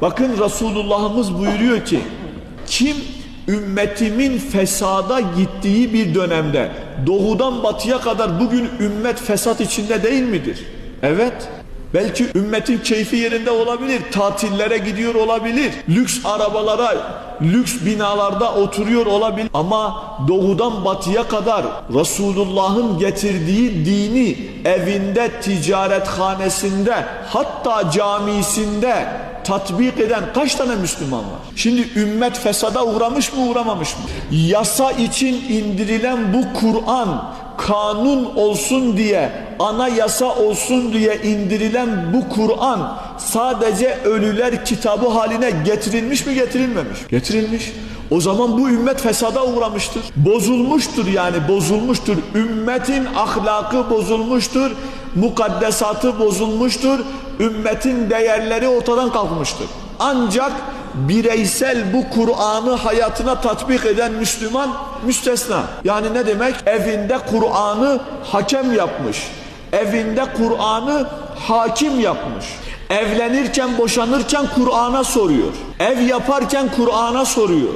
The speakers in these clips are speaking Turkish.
Bakın Resulullah'ımız buyuruyor ki kim ümmetimin fesada gittiği bir dönemde doğudan batıya kadar bugün ümmet fesat içinde değil midir? Evet. Belki ümmetin keyfi yerinde olabilir, tatillere gidiyor olabilir, lüks arabalara, lüks binalarda oturuyor olabilir. Ama doğudan batıya kadar Resulullah'ın getirdiği dini evinde, ticarethanesinde, hatta camisinde tatbik eden kaç tane Müslüman var? Şimdi ümmet fesada uğramış mı uğramamış mı? Yasa için indirilen bu Kur'an kanun olsun diye, ana yasa olsun diye indirilen bu Kur'an sadece ölüler kitabı haline getirilmiş mi getirilmemiş? Getirilmiş. O zaman bu ümmet fesada uğramıştır. Bozulmuştur yani bozulmuştur. Ümmetin ahlakı bozulmuştur. Mukaddesatı bozulmuştur. Ümmetin değerleri ortadan kalkmıştır. Ancak bireysel bu Kur'an'ı hayatına tatbik eden Müslüman müstesna. Yani ne demek? Evinde Kur'an'ı hakem yapmış. Evinde Kur'an'ı hakim yapmış. Evlenirken, boşanırken Kur'an'a soruyor. Ev yaparken Kur'an'a soruyor.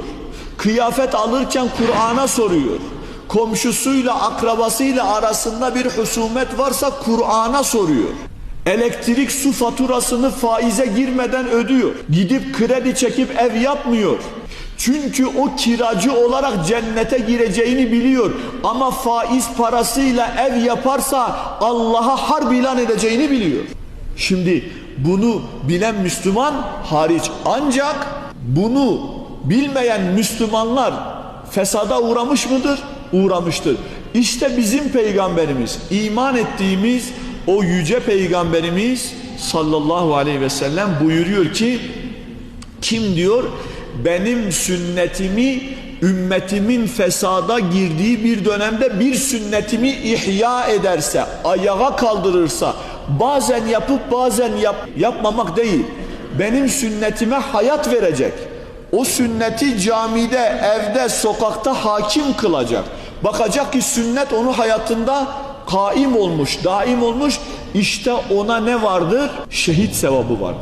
Kıyafet alırken Kur'an'a soruyor. Komşusuyla, akrabasıyla arasında bir husumet varsa Kur'an'a soruyor. Elektrik su faturasını faize girmeden ödüyor. Gidip kredi çekip ev yapmıyor. Çünkü o kiracı olarak cennete gireceğini biliyor. Ama faiz parasıyla ev yaparsa Allah'a harp ilan edeceğini biliyor. Şimdi bunu bilen Müslüman hariç ancak bunu bilmeyen Müslümanlar fesada uğramış mıdır? Uğramıştır. İşte bizim peygamberimiz, iman ettiğimiz o yüce peygamberimiz sallallahu aleyhi ve sellem buyuruyor ki kim diyor benim sünnetimi ümmetimin fesada girdiği bir dönemde bir sünnetimi ihya ederse, ayağa kaldırırsa, bazen yapıp bazen yap, yapmamak değil, benim sünnetime hayat verecek. O sünneti camide, evde, sokakta hakim kılacak. Bakacak ki sünnet onun hayatında kaim olmuş, daim olmuş. İşte ona ne vardır? Şehit sevabı vardır.